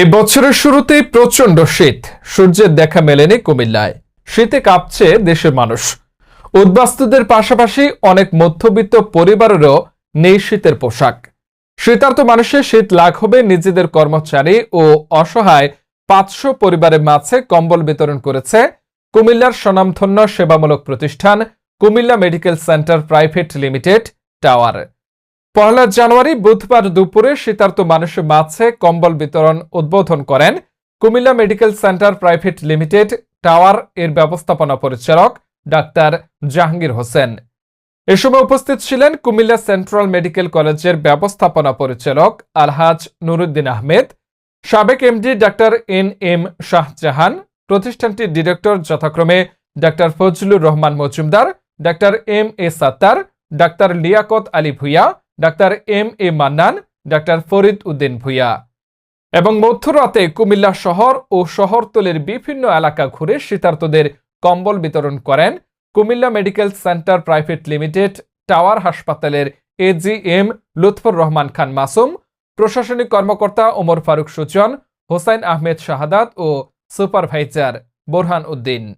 এ বছরের শুরুতেই প্রচণ্ড শীত। সূর্যের দেখা মেলেনি কুমিল্লায়। শীতে কাঁপছে দেশের মানুষ। উদ্বাস্তুদের পাশাপাশি অনেক মধ্যবিত্ত পরিবারেরও নেই শীতের পোশাক। শীতার্ত মানুষের শীত লাঘবে নিজেদের কর্মচারী ও অসহায় পাঁচশো পরিবারের মাঝে কম্বল বিতরণ করেছে কুমিল্লার স্বনামধন্য সেবামূলক প্রতিষ্ঠান Comilla medical centre private limited tower. পয়লা জানুয়ারি বুধবার দুপুরে শীতার্ত মানুষের মাঝে কম্বল বিতরণ উদ্বোধন করেন Comilla medical centre private limited tower এর ব্যবস্থাপনা পরিচালক ডাক্তার জাহাঙ্গীর হোসেন। এ সময় উপস্থিত ছিলেন কুমিল্লা সেন্ট্রাল মেডিকেল কলেজের ব্যবস্থাপনা পরিচালক আলহাজ নুরুদ্দিন আহমেদ, সাবেক এমডি ডাক্তার এন এম শাহজাহান প্রতিষ্ঠানটির ডিরেক্টর যথাক্রমে ডাক্তার ফজলুর রহমান মজুমদার, ডাক্তার এম এ সাত্তার, ডাক্তার লিয়াকত আলী ভুইয়া ডাক্তার এম এ মান্নান, ডাক্তার ফরিদ উদ্দিন ভুইয়া। এবং মধ্যরাতে কুমিল্লা শহর ও শহরতলির বিভিন্ন এলাকা ঘুরে শীতার্তদের কম্বল বিতরণ করেন Comilla medical centre private limited, tower হাসপাতালের এজিএম লুৎফর রহমান খান মাসুম, প্রশাসনিক কর্মকর্তা ওমর ফারুক সুজন, হোসাইন আহমেদ শাহাদাত ও সুপারভাইজার বোরহান উদ্দিন।